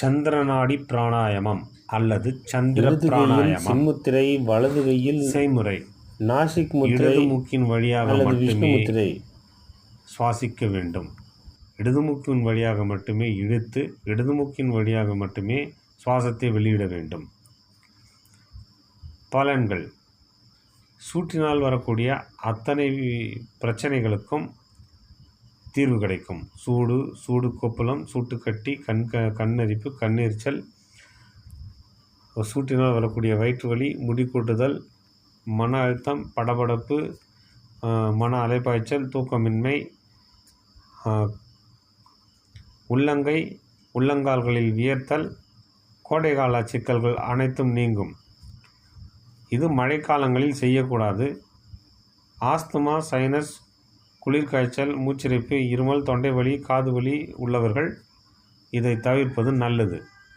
சந்திரநாடி பிராணாயாமம் அல்லது சந்திர பிராணாயாமம். சின்முத்திரை வலது கையில் செய்முறை. நாசிக் முத்திரை மூக்கின் வழியாக மட்டுமே முத்திரை. சுவாசிக்க வேண்டும். இடது மூக்கின் வழியாக மட்டுமே இழுத்து இடது மூக்கின் வழியாக மட்டுமே சுவாசத்தை வெளியிட வேண்டும். பலன்கள். சூட்டினால் வரக்கூடிய அத்தனை பிரச்சனைகளுக்கும் தீர்வு கிடைக்கும். சூடு சூடு கொப்பளம் சூட்டுக்கட்டி கண் க கண்ணரிப்பு கண்ணெரிச்சல் சூட்டினால் வரக்கூடிய வயிற்று வலி முடி கொட்டுதல் மன அழுத்தம் படபடப்பு மன அலைப்பாய்ச்சல் தூக்கமின்மை உள்ளங்கை உள்ளங்கால்களில் வியர்த்தல் கோடைகால சிக்கல்கள் அனைத்தும் நீங்கும். இது மழைக்காலங்களில் செய்யக்கூடாது. ஆஸ்துமா சைனஸ் குளிர்காய்ச்சல் மூச்சிரைப்பு இருமல் தொண்டை வலி காது வலி உள்ளவர்கள் இதை தவிர்ப்பது நல்லது.